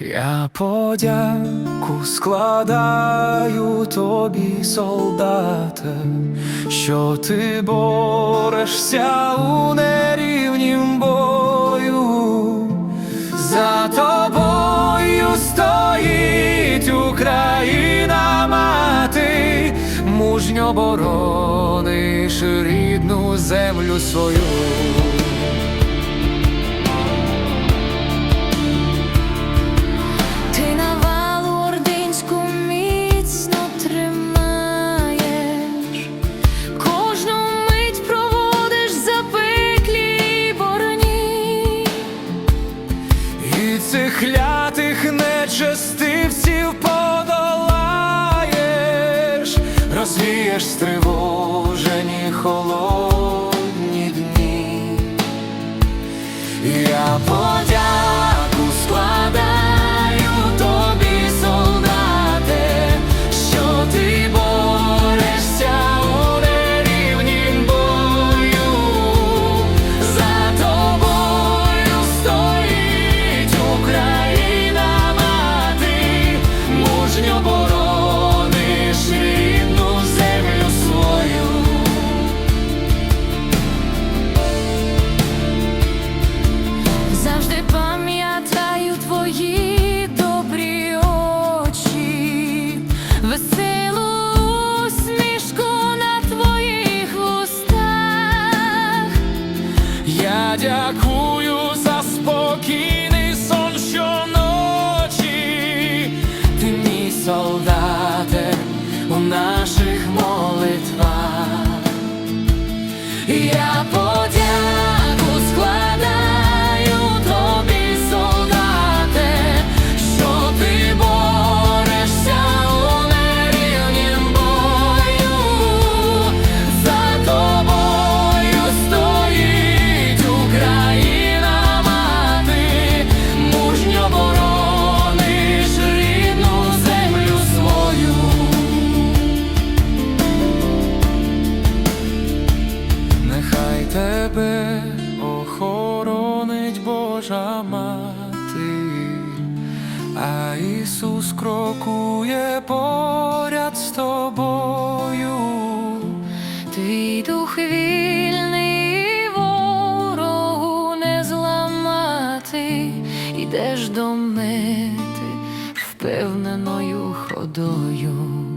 Я подяку складаю тобі, солдате, що ти борешся у нерівнім бою. За тобою стоїть Україна, мати, мужньо борониш рідну землю свою. лятих нечестивців Я дякую Божа мати, а Ісус крокує поряд з тобою. Твій дух вільний ворогу не зламати, ідеш до мети впевненою ходою.